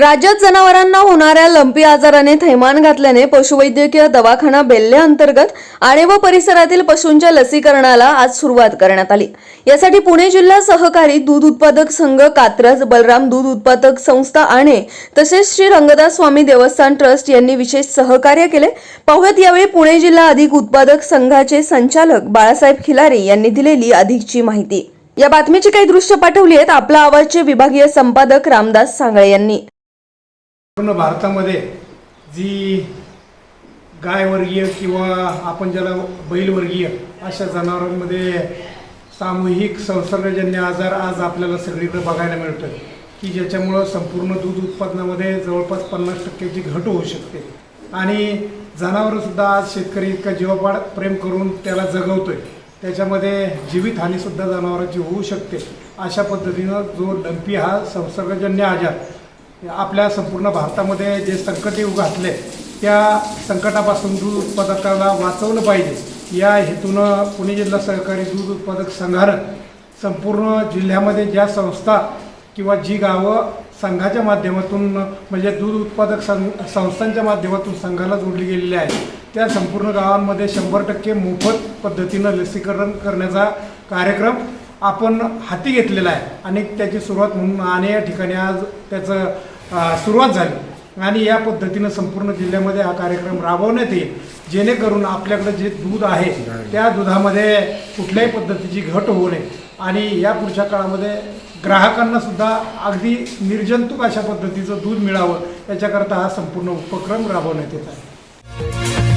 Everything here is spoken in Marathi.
राज्यात जनावरांना होणाऱ्या लंपी आजाराने थैमान घातल्याने पशुवैद्यकीय दवाखाना बेल्ले अंतर्गत आणे व परिसरातील पशूंच्या लसीकरणाला आज सुरुवात करण्यात आली. यासाठी पुणे जिल्हा सहकारी दूध उत्पादक संघ कात्रज बलराम दूध उत्पादक संस्था आणे तसेच श्री रंगदास स्वामी देवस्थान ट्रस्ट यांनी विशेष सहकार्य केले. पाहुयात यावेळी पुणे जिल्हा अधिक उत्पादक संघाचे संचालक बाळासाहेब खिलारे यांनी दिलेली अधिकची माहिती. या बातमीची काही दृश्य पाठवली आहेत. आपला आवाजचे विभागीय संपादक रामदास सांगळे यांनी. पूर्ण भारतामध्ये जी गायवर्गीय किंवा आपण ज्याला बैलवर्गीय अशा जनावरांमध्ये सामूहिक संसर्गजन्य आजार आज आपल्याला सगळीकडे बघायला मिळतो की ज्याच्यामुळं संपूर्ण दूध उत्पादनामध्ये जवळपास पन्नास टक्क्याची घट होऊ शकते. आणि जनावरंसुद्धा आज शेतकरी इतका जीवापाड प्रेम करून त्याला जगवतोय. त्याच्यामध्ये जीवितहानीसुद्धा जनावरांची होऊ शकते. अशा पद्धतीनं जो डंपी हा संसर्गजन्य आजार आपल्या संपूर्ण भारतामध्ये जे संकट येऊ घातले त्या संकटापासून दूध उत्पादकाला वाचवलं पाहिजे. या हेतूनं पुणे जिल्हा सहकारी दूध उत्पादक संघानं संपूर्ण जिल्ह्यामध्ये ज्या संस्था किंवा जी गावं संघाच्या माध्यमातून म्हणजे दूध उत्पादक संघ संस्थांच्या माध्यमातून संघाला जोडली गेलेली आहे त्या संपूर्ण गावांमध्ये शंभर टक्के मोफत पद्धतीनं लसीकरण करण्याचा कार्यक्रम आपण हाती घेतलेला आहे. आणि त्याची सुरुवात म्हणून आणि या ठिकाणी आज त्याचं सुरुवात झाली. आणि या पद्धतीनं संपूर्ण जिल्ह्यामध्ये हा कार्यक्रम राबवण्यात येईल. जेणेकरून आपल्याकडे जे दूध आहे त्या दुधामध्ये कुठल्याही पद्धतीची घट होऊ नये. आणि या पुढच्या काळामध्ये ग्राहकांना सुद्धा अगदी निर्जंतुक अशा पद्धतीचं दूध मिळावं याच्याकरता हा संपूर्ण उपक्रम राबवण्यात येत आहे.